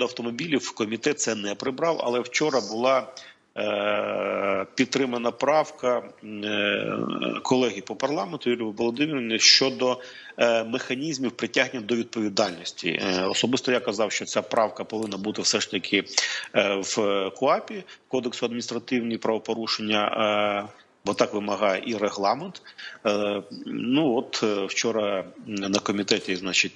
щодо автомобілів, комітет це не прибрав, але вчора була. е, Підтримана правка е, колеги по парламенту Юлії Володимирівни щодо е, механізмів притягнення до відповідальності. Особисто я казав, що ця правка повинна бути все ж таки в КУАПі Кодексу адміністративні правопорушення. Бо так вимагає і регламент. Ну от вчора на комітеті, значить,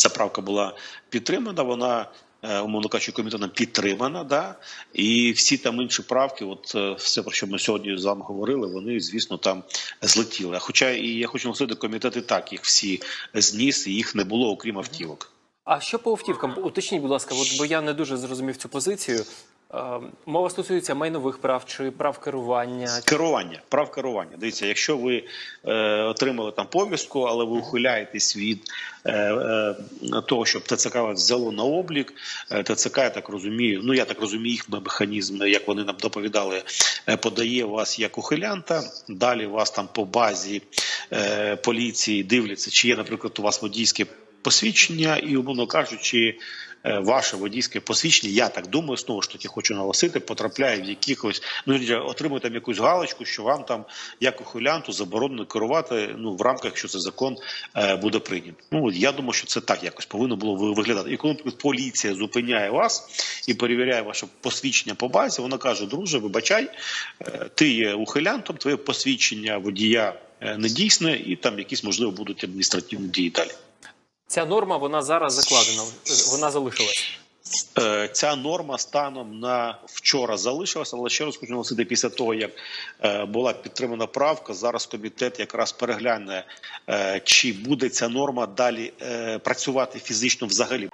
ця правка була підтримана. Вона е, умовно кажучи, комітетом підтримана, да і всі там інші правки, от е, все про що ми сьогодні з вами говорили, вони звісно там злетіли. Хоча і я хочу наслідити комітет і так їх всі зніс, і їх не було, окрім автівок. А що по автівкам? Уточніть, будь ласка, от, бо я не дуже зрозумів цю позицію. Е, мова стосується майнових прав чи прав керування. Керування, прав керування. Дивіться, якщо ви е, отримали там повістку, але ви ухиляєтесь від е, е, того, щоб ТЦК вас взяло на облік, е, ТЦК, я так розумію, ну я так розумію, їх механізм, як вони нам доповідали, е, подає вас як ухилянта. Далі вас там по базі е, поліції дивляться, чи є, наприклад, у вас водійське посвідчення, і умовно кажучи. е, Ваше водійське посвідчення, я так думаю, знову ж таки хочу наголосити, потрапляє в якихось ну отримує там якусь галочку, що вам там як ухилянту заборонено керувати ну в рамках, якщо це закон е, буде прийнято. Ну я думаю, що це так якось повинно було виглядати. І коли поліція зупиняє вас і перевіряє ваше посвідчення по базі, вона каже: друже, вибачай, е, ти є ухилянтом, твоє посвідчення водія недійсне, і там якісь можливо будуть адміністративні дії далі. Ця норма вона зараз закладена, вона залишилась. Е, Ця норма станом на вчора залишилася, але ще раз хочу наголосити, після того як е, була підтримана правка, зараз комітет якраз перегляне, е, чи буде ця норма далі працювати фізично взагалі.